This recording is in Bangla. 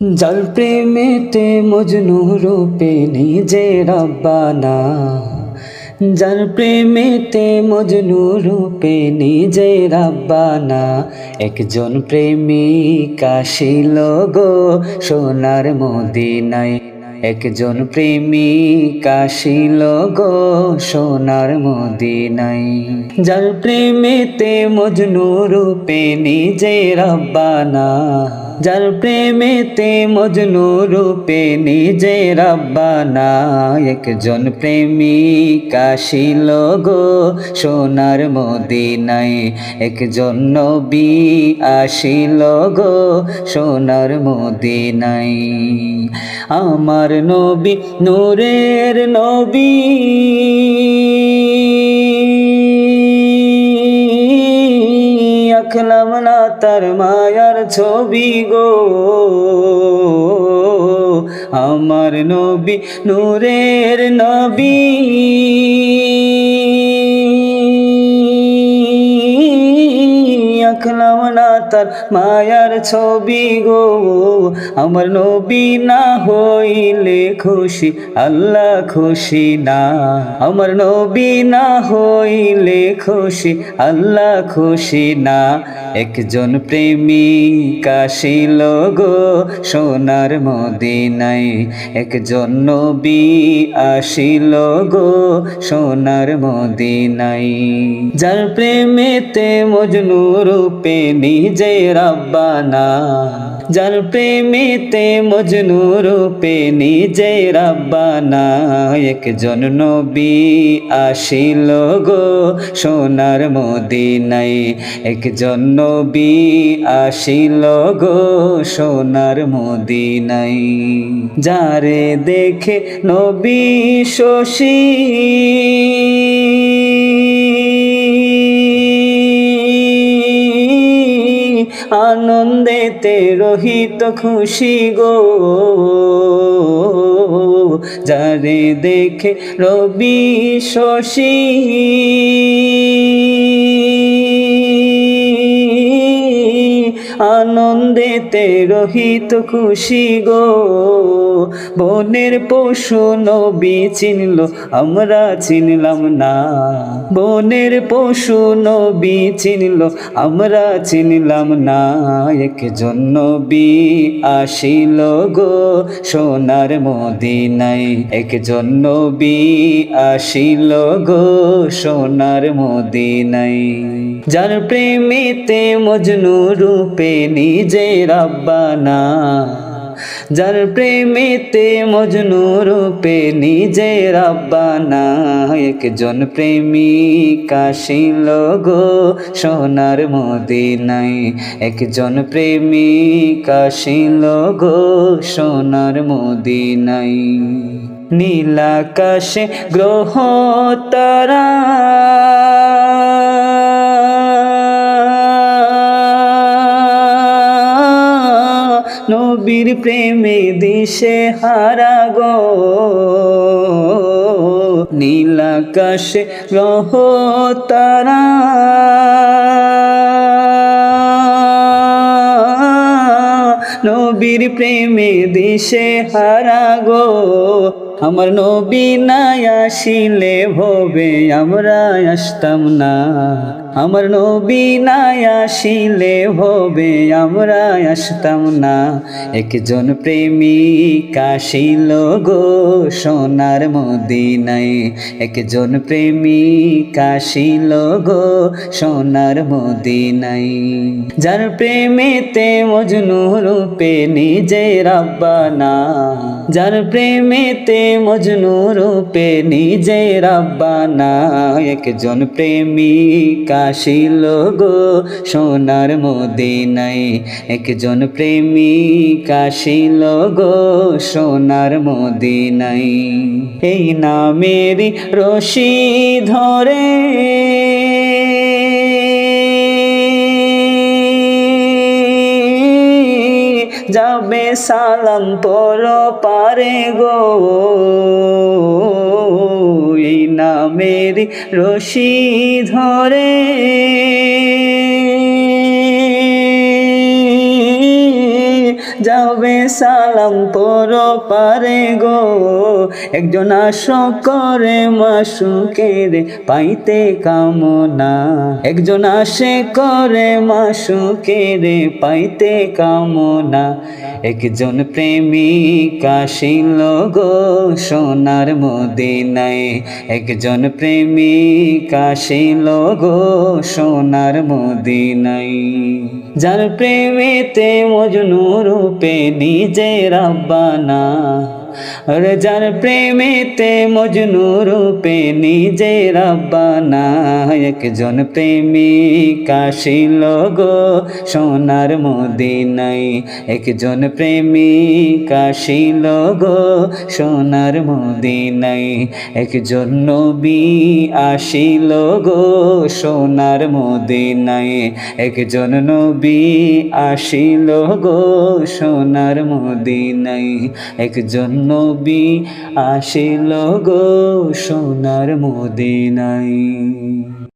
জল প্রেমেতে মজনু রূপে নিজে রব্বানা যার প্রেমেতে মজনু রূপে নিজে রব্বানা একজন প্রেমিক আসিল গো সোনার মদিনায় একজন প্রেমিক আসিল গো সোনার মদিনায় যার প্রেমেতে মজনু রূপে নিজে রব্বানা যার প্রেমেতে মজনু রূপে নিজে রব্বানা একজন প্রেমিক আসিল গো সোনার মদিনায়। একজন নবী আসিল গো সোনার মদিনায়। আমার নবী, নূরের নবী। তার মায়ার ছবি গো। আমার নবী নূরের নবী। আখলাম না তার মায়ার ছবি গো। আমার নবী না হইলে খুশি, আল্লাহ খুশি না। আমার নবী না হইলে খুশি, আল্লাহ খুশি না। একজন প্রেমিক আসিল গো সোনার মদিনায়। একজন নবী আসিল গো সোনার মদিনায়। যার প্রেমেতে মজনু রূপে নিজে রব্বানা। যার প্রেমেতে মজনু রূপে নিজে রব্বানা। একজন নবী আসিল গো সোনার মদিনায়। একজন নবী আসিল গো সোনার মদিনায়। যারে দেখে নবী শশী আনন্দেতে রহিত খুশি গো। যারে দেখে রবি শশী। আনন্দেতে রহিত খুশি গো। বনের পশু নবী চিনল, আমরা চিনলাম না। বনের পশু নবী চিনল, আমরা চিনলাম না। একজন নবী আসিল গো সোনার মদিনায়। একজন নবী আসিল গো সোনার মদিনায়। যার প্রেমেতে মজনু রূপে নিজে রব্বানা, যার প্রেমেতে মজনু রূপে নিজে রব্বানা, একজন প্রেমিক আসিল গো সোনার মদিনায়, একজন প্রেমিক আসিল গো সোনার মদিনায়। নীলাকাশে গ্রহ তারা নবীর প্রেমে দিশে হারা গো। নীলাকাশে রহ তারা। নবীর প্রেমে দিশে হারা গো। আমার নবী নাই আসিলে ভবে, আমরা আসতাম না। আমার নবী নাই আসিলে ভবে, আমরা আসতাম না। একজন প্রেমিক আসিল গো সোনার মদিনায়। একজন প্রেমিক আসিল গো সোনার মদিনায়। যার প্রেমেতে মজনু রূপে নিজে রব্বানা যার প্রেমেতে মজনু রূপে নিজে রব্বানা একজন প্রেমিক আসিল গো সোনার মদিনায়। একজন প্রেমিক আসিল গো সোনার মদিনায়। এই নামেরই রশি ধরে যাবে সালাম পর পারে গো। নামের রশি ধরে যাবে সালাম পর পারে গো। একজন আশক করে মাসুকের পাইতে কামনা। একজন আশে করে মাসুকের পাইতে কামনা। একজন প্রেমিক আসিল গো সোনার মদিনায়। একজন প্রেমিক আসিল গো সোনার মদিনায়। যার প্রেমেতে মজনু রূপে নিজে রাব্বানা আরে যার প্রেমেতে মজনু রূপে নিজে রাব্বানা। একজন প্রেমিক আসিল গো সোনার মদিনাই একজন প্রেমিক আসিল গো সোনার মদিনাই একজন নবী আসিল গো সোনার মদিনাই একজন নবী আসিল গো সোনার মদিনাই একজন নবী আসিল গো সোনার মদিনাই